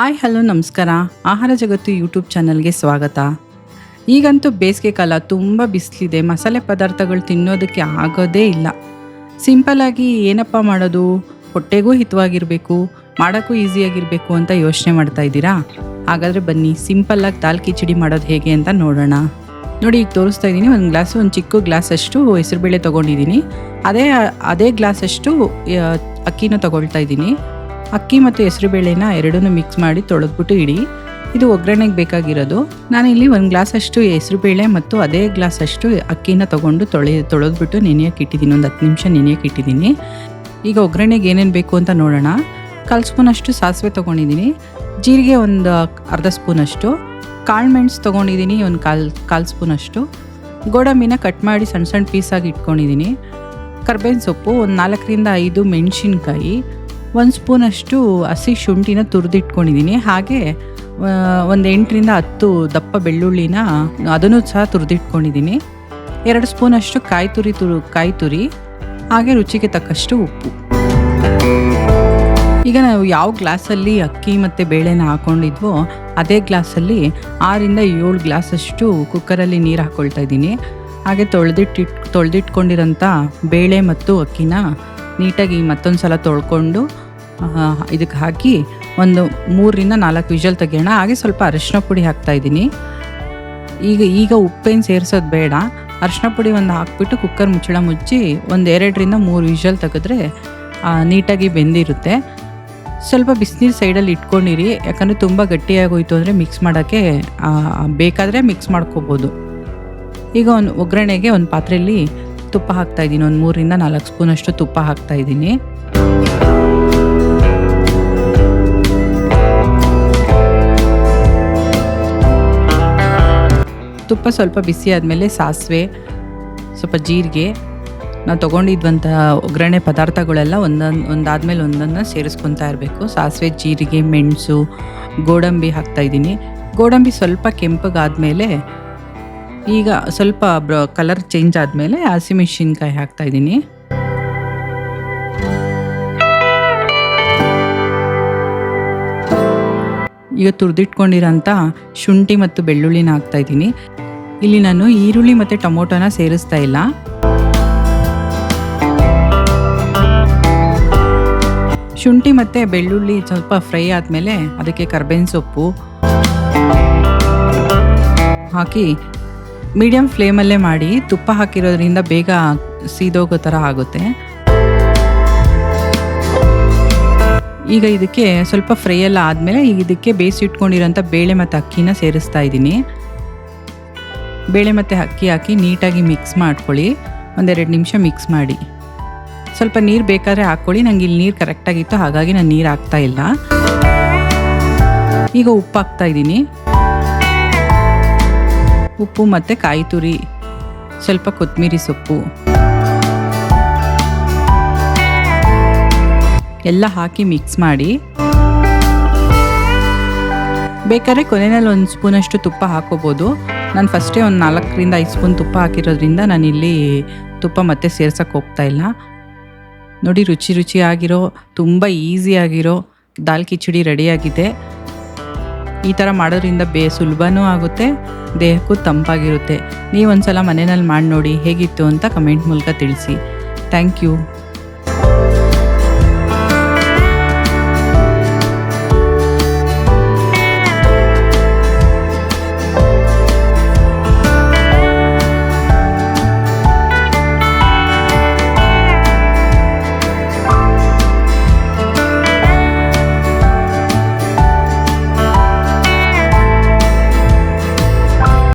Hi, hello, ನಮಸ್ಕಾರ. ಆಹಾರ ಜಗತ್ತು ಯೂಟ್ಯೂಬ್ ಚಾನಲ್ಗೆ ಸ್ವಾಗತ. ಈಗಂತೂ ಬೇಸಿಗೆ ಕಾಲ ತುಂಬ ಬಿಸಿಲಿದೆ. ಮಸಾಲೆ ಪದಾರ್ಥಗಳು ತಿನ್ನೋದಕ್ಕೆ ಆಗೋದೇ ಇಲ್ಲ. ಸಿಂಪಲ್ಲಾಗಿ ಏನಪ್ಪ ಮಾಡೋದು? ಹೊಟ್ಟೆಗೂ ಹಿತವಾಗಿರಬೇಕು, ಮಾಡೋಕ್ಕೂ ಈಸಿಯಾಗಿರಬೇಕು ಅಂತ ಯೋಚನೆ ಮಾಡ್ತಾ ಇದ್ದೀರಾ? ಹಾಗಾದರೆ ಬನ್ನಿ ಸಿಂಪಲ್ಲಾಗಿ ದಾಲ್ ಕಿಚಡಿ ಮಾಡೋದು ಹೇಗೆ ಅಂತ ನೋಡೋಣ. ನೋಡಿ, ಈಗ ತೋರಿಸ್ತಾ ಇದ್ದೀನಿ. ಒಂದು ಗ್ಲಾಸ್, ಒಂದು ಚಿಕ್ಕ ಗ್ಲಾಸಷ್ಟು ಹೆಸರುಬೇಳೆ ತೊಗೊಂಡಿದ್ದೀನಿ. ಅದೇ ಅದೇ ಗ್ಲಾಸಷ್ಟು ಅಕ್ಕಿನ ತೊಗೊಳ್ತಾ ಇದ್ದೀನಿ. ಅಕ್ಕಿ ಮತ್ತು ಹೆಸರುಬೇಳೆನ ಎರಡನ್ನೂ ಮಿಕ್ಸ್ ಮಾಡಿ ತೊಳೆದ್ಬಿಟ್ಟು ಇಡಿ. ಇದು ಒಗ್ಗರಣೆಗೆ ಬೇಕಾಗಿರೋದು. ನಾನಿಲ್ಲಿ ಒಂದು ಗ್ಲಾಸಷ್ಟು ಹೆಸರುಬೇಳೆ ಮತ್ತು ಅದೇ ಗ್ಲಾಸಷ್ಟು ಅಕ್ಕಿನ ತೊಗೊಂಡು ತೊಳೆ, ತೊಳೆದ್ಬಿಟ್ಟು ನೆನೆಯೋಕೆ ಇಟ್ಟಿದ್ದೀನಿ. ಒಂದು ಹತ್ತು ನಿಮಿಷ ನೆನೆಯೋಕೆ ಇಟ್ಟಿದ್ದೀನಿ. ಈಗ ಒಗ್ಗರಣೆಗೆ ಏನೇನು ಬೇಕು ಅಂತ ನೋಡೋಣ. ಕಾಲು ಸ್ಪೂನಷ್ಟು ಸಾಸಿವೆ ತೊಗೊಂಡಿದ್ದೀನಿ. ಜೀರಿಗೆ ಒಂದು ಅರ್ಧ ಸ್ಪೂನಷ್ಟು. ಕಾಳು ಮೆಣಸು ತೊಗೊಂಡಿದ್ದೀನಿ ಒಂದು ಕಾಲು ಕಾಲು ಸ್ಪೂನಷ್ಟು. ಗೋಡಂಬಿನ ಕಟ್ ಮಾಡಿ ಸಣ್ಣ ಸಣ್ಣ ಪೀಸಾಗಿ ಇಟ್ಕೊಂಡಿದ್ದೀನಿ. ಕರ್ಬೇವಿನ ಸೊಪ್ಪು ಒಂದು ನಾಲ್ಕರಿಂದ ಐದು ಮೆಣಸಿನ್ಕಾಯಿ. ಒಂದು ಸ್ಪೂನಷ್ಟು ಹಸಿ ಶುಂಠಿನ ತುರಿದಿಟ್ಕೊಂಡಿದ್ದೀನಿ. ಹಾಗೆ ಒಂದು ಎಂಟರಿಂದ ಹತ್ತು ದಪ್ಪ ಬೆಳ್ಳುಳ್ಳಿನ ಅದನ್ನು ಸಹ ತುರಿದಿಟ್ಕೊಂಡಿದ್ದೀನಿ. ಎರಡು ಸ್ಪೂನಷ್ಟು ಕಾಯಿ ತುರಿ ತುರು, ಕಾಯಿ ತುರಿ, ಹಾಗೆ ರುಚಿಗೆ ತಕ್ಕಷ್ಟು ಉಪ್ಪು. ಈಗ ನಾವು ಯಾವ ಗ್ಲಾಸಲ್ಲಿ ಅಕ್ಕಿ ಮತ್ತು ಬೇಳೆನ ಹಾಕ್ಕೊಂಡಿದ್ವೋ ಅದೇ ಗ್ಲಾಸಲ್ಲಿ ಆರಿಂದ ಏಳು ಗ್ಲಾಸಷ್ಟು ಕುಕ್ಕರಲ್ಲಿ ನೀರು ಹಾಕ್ಕೊಳ್ತಾ ಇದ್ದೀನಿ. ಹಾಗೆ ತೊಳೆದಿಟ್ಟಿಟ್, ತೊಳೆದಿಟ್ಕೊಂಡಿರೋಂಥ ಬೇಳೆ ಮತ್ತು ಅಕ್ಕಿನ ನೀಟಾಗಿ ಮತ್ತೊಂದು ಸಲ ತೊಳ್ಕೊಂಡು ಇದಕ್ಕೆ ಹಾಕಿ ಒಂದು ಮೂರರಿಂದ ನಾಲ್ಕು ವಿಷಲ್ ತೆಗಿಯೋಣ. ಹಾಗೆ ಸ್ವಲ್ಪ ಅರಿಶಿನ ಪುಡಿ ಹಾಕ್ತಾ ಇದ್ದೀನಿ. ಈಗ ಈಗ ಉಪ್ಪೇನು ಸೇರಿಸೋದು ಬೇಡ. ಅರಿಶಿನ ಪುಡಿ ಒಂದು ಹಾಕ್ಬಿಟ್ಟು ಕುಕ್ಕರ್ ಮುಚ್ಚಳ ಮುಚ್ಚಿ ಒಂದು ಎರಡರಿಂದ ಮೂರು ವಿಷಲ್ ತೆಗೆದ್ರೆ ನೀಟಾಗಿ ಬೆಂದಿರುತ್ತೆ. ಸ್ವಲ್ಪ ಬಿಸಿನೀರು ಸೈಡಲ್ಲಿ ಇಟ್ಕೊಂಡಿರಿ. ಯಾಕಂದರೆ ತುಂಬ ಗಟ್ಟಿಯಾಗೋಯ್ತು ಅಂದರೆ ಮಿಕ್ಸ್ ಮಾಡೋಕ್ಕೆ ಬೇಕಾದರೆ ಮಿಕ್ಸ್ ಮಾಡ್ಕೋಬೋದು. ಈಗ ಒಂದು ಒಗ್ಗರಣೆಗೆ ಒಂದು ಪಾತ್ರೆಯಲ್ಲಿ ತುಪ್ಪ ಹಾಕ್ತಾ ಇದ್ದೀನಿ. ಒಂದು ಮೂರಿಂದ ನಾಲ್ಕು ಸ್ಪೂನ್ ಅಷ್ಟು ತುಪ್ಪ ಹಾಕ್ತಾ ಇದ್ದೀನಿ. ತುಪ್ಪ ಸ್ವಲ್ಪ ಬಿಸಿ ಆದಮೇಲೆ ಸಾಸಿವೆ, ಸ್ವಲ್ಪ ಜೀರಿಗೆ. ನಾವು ತೊಗೊಂಡಿದ್ವಂಥ ಒಗ್ಗರಣೆ ಪದಾರ್ಥಗಳೆಲ್ಲ ಒಂದೊಂದು ಒಂದಾದ್ಮೇಲೆ ಒಂದನ್ನು ಸೇರಿಸ್ಕೊತಾ ಇರಬೇಕು. ಸಾಸಿವೆ, ಜೀರಿಗೆ, ಮೆಣಸು, ಗೋಡಂಬಿ ಹಾಕ್ತಾ ಇದ್ದೀನಿ. ಗೋಡಂಬಿ ಸ್ವಲ್ಪ ಕೆಂಪಗಾದ್ಮೇಲೆ ಈಗ ಸ್ವಲ್ಪ ಕಲರ್ ಚೇಂಜ್ ಆದಮೇಲೆ ಹಸಿಮೆಣಸಿನ್ಕಾಯಿ ಹಾಕ್ತಾ ಇದ್ದೀನಿ. ಈಗ ತುರಿದಿಟ್ಕೊಂಡಿರೋಂಥ ಶುಂಠಿ ಮತ್ತು ಬೆಳ್ಳುಳ್ಳಿನ ಹಾಕ್ತಾ ಇದ್ದೀನಿ. ಇಲ್ಲಿ ನಾನು ಈರುಳ್ಳಿ ಮತ್ತು ಟೊಮೊಟೊನ ಸೇರಿಸ್ತಾ ಇಲ್ಲ. ಶುಂಠಿ ಮತ್ತು ಬೆಳ್ಳುಳ್ಳಿ ಸ್ವಲ್ಪ ಫ್ರೈ ಆದಮೇಲೆ ಅದಕ್ಕೆ ಕರ್ಬೇವಿನ ಸೊಪ್ಪು ಹಾಕಿ ಮೀಡಿಯಮ್ ಫ್ಲೇಮಲ್ಲೇ ಮಾಡಿ ತುಪ್ಪ ಹಾಕಿರೋದ್ರಿಂದ ಬೇಗ ಸೀದೋಗೋ ಥರ ಆಗುತ್ತೆ. ಈಗ ಇದಕ್ಕೆ ಸ್ವಲ್ಪ ಫ್ರೈ ಎಲ್ಲ ಆದಮೇಲೆ ಇದಕ್ಕೆ ಬೇಯಿಸಿಟ್ಕೊಂಡಿರೋಂಥ ಬೇಳೆ ಮತ್ತು ಅಕ್ಕಿನ ಸೇರಿಸ್ತಾ ಇದ್ದೀನಿ. ಬೇಳೆ ಮತ್ತು ಅಕ್ಕಿ ಹಾಕಿ ನೀಟಾಗಿ ಮಿಕ್ಸ್ ಮಾಡ್ಕೊಳ್ಳಿ. ಒಂದೆರಡು ನಿಮಿಷ ಮಿಕ್ಸ್ ಮಾಡಿ. ಸ್ವಲ್ಪ ನೀರು ಬೇಕಾದ್ರೆ ಹಾಕ್ಕೊಳ್ಳಿ. ನಂಗೆ ಇಲ್ಲಿ ನೀರು ಕರೆಕ್ಟಾಗಿತ್ತು, ಹಾಗಾಗಿ ನಾನು ನೀರು ಹಾಕ್ತಾ ಇಲ್ಲ. ಈಗ ಉಪ್ಪು ಹಾಕ್ತಾ ಇದ್ದೀನಿ. ಉಪ್ಪು ಮತ್ತು ಕಾಯಿ ತುರಿ. ಸ್ವಲ್ಪ ಕೊತ್ತಂಬರಿ ಸೊಪ್ಪು. ಎಲ್ಲ ಹಾಕಿ ಮಿಕ್ಸ್ ಮಾಡಿ. ಬೇಕಾದ್ರೆ ಕೊನೆಯಲ್ಲಿ ಒಂದು ಸ್ಪೂನಷ್ಟು ತುಪ್ಪ ಹಾಕೋಬೋದು. ನಾನು ಫಸ್ಟೇ ಒಂದು ನಾಲ್ಕರಿಂದ ಐದು ಸ್ಪೂನ್ ತುಪ್ಪ ಹಾಕಿರೋದ್ರಿಂದ ನಾನು ಇಲ್ಲಿ ತುಪ್ಪ ಮತ್ತೆ ಸೇರ್ಸೋಕ್ಕೆ ಹೋಗ್ತಾ ಇಲ್ಲ. ನೋಡಿ ರುಚಿ ರುಚಿಯಾಗಿರೋ, ತುಂಬ ಈಸಿಯಾಗಿರೋ ದಾಲ್ ಕಿಚಡಿ ರೆಡಿಯಾಗಿದೆ ಈ ಥರ ಮಾಡೋದ್ರಿಂದ ಬೇ ಸುಲಭನೂ ಆಗುತ್ತೆ, ದೇಹಕ್ಕೂ ತಂಪಾಗಿರುತ್ತೆ. ನೀವು ಒಂದ್ಸಲ ಮನೆಯಲ್ಲಿ ಮಾಡಿ ನೋಡಿ ಹೇಗಿತ್ತು ಅಂತ ಕಮೆಂಟ್ ಮೂಲಕ ತಿಳಿಸಿ. Thank you.